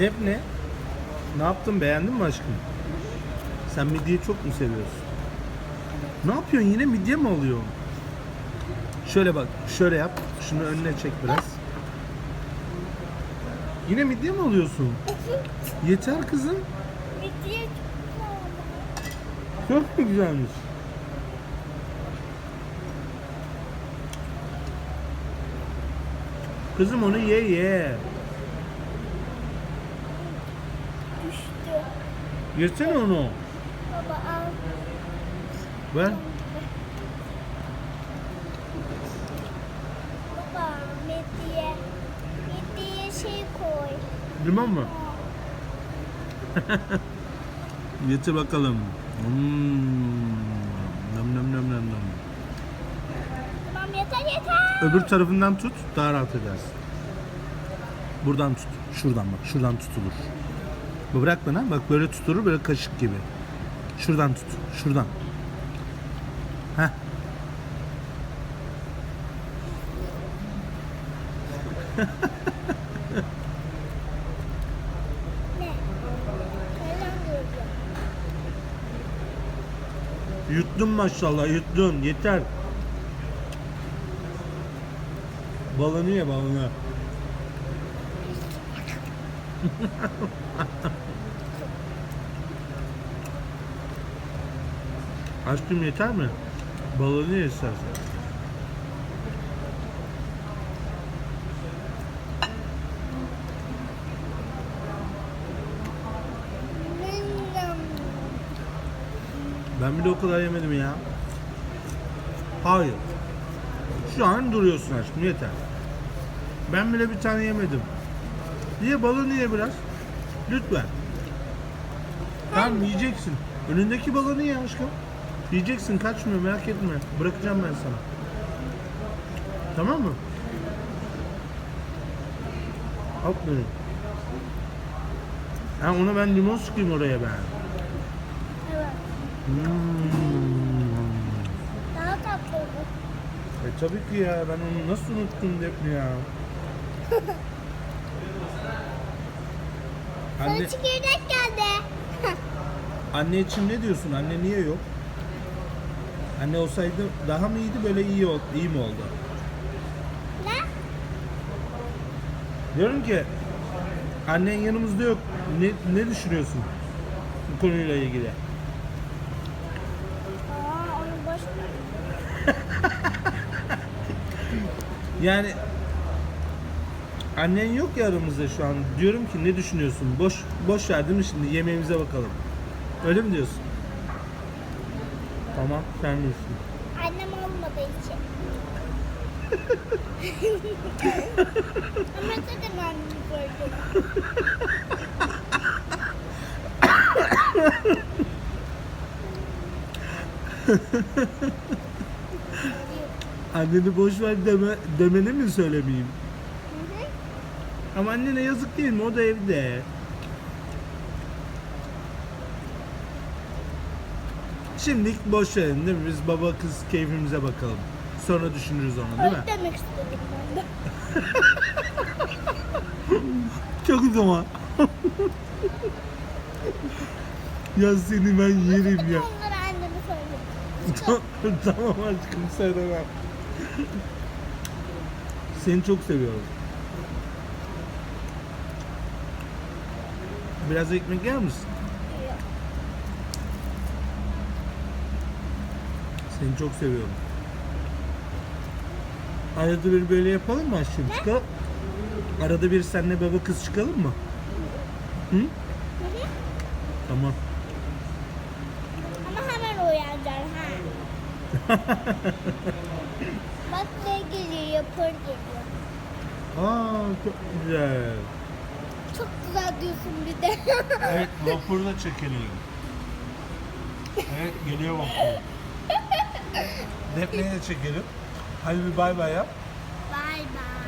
Defne, ne yaptın beğendin mi aşkım? Sen midyeyi çok mu seviyorsun? Ne yapıyorsun yine midye mi alıyorsun? Şöyle bak, şöyle yap. Şunu önüne çek biraz. Yine midye mi alıyorsun? Yeter kızım. Midye Çok mu güzelmiş? Kızım onu ye ye. Düştü. Yesene onu. Baba al. Ver. Baba midye. Midyeye şey koy. Limon mu? Getir bakalım. Hmm. Nam nam nam nam nam. Tamam yeter yeter. Öbür tarafından tut, daha rahat edersin. Buradan tut. Şuradan bak, şuradan tutulur. Bırak bana, bak böyle tutulur, böyle kaşık gibi. Şuradan tut, şuradan. Heh. Yuttun maşallah, yuttun. Yeter. Balını ye, balını. Aşkım yeter mi? Balını ye istersen. Ben bile o kadar yemedim ya. Hayır. Şu an duruyorsun aşkım yeter. Ben bile bir tane yemedim. Niye balını ye biraz? Lütfen. Tamam yiyeceksin. Önündeki balını ye aşkım. Yiyeceksin kaçmıyor merak etme. Bırakacağım ben sana. Tamam mı? Aferin. Ha ona ben limon sıkayım oraya ben. Evet. Hmm. Daha tatlı olur. E tabii ki ya ben onu nasıl unuttum Defne ya. Sana Anne, çekirdek geldi. anne için ne diyorsun? Anne niye yok? Anne olsaydı daha mı iyiydi böyle iyi ol, iyi mi oldu? ne? Diyorum ki annen yanımızda yok. Ne, ne düşünüyorsun bu konuyla ilgili? Aa onu boş. Yani annen yok ya aramızda şu an. Diyorum ki ne düşünüyorsun? Boş boş ver değil mi şimdi? Yemeğimize bakalım. Öyle mi diyorsun? Tamam, sen bilirsin. Annem olmadığı için. Ama sakın annemi gördüm. Anneni boş ver deme, demeni mi söylemeyeyim? Ama annene yazık değil mi? O da evde. Şimdilik boş verin değil mi? Biz baba kız keyfimize bakalım. Sonra düşünürüz onu değil mi? Öyle demek istedim ben de. Çok iyi ama. ya seni ben yerim ya. Onlara anneme söyledim. tamam aşkım söylemem. Seni çok seviyorum. Biraz ekmek yer misin? Yok. Seni çok seviyorum. Arada bir böyle yapalım mı aşkım? Çıkalım. Arada bir senle baba kız çıkalım mı? Hı? Tamam. Ama hemen uyanacaksın ha. Bak ne geliyor, yapır geliyor. Aa çok güzel. Çok güzel diyorsun bir de. Evet vapurla çekelim. Evet geliyor vapur. Defne'yi de çekelim. Hadi bir bay bay yap. Bye bye.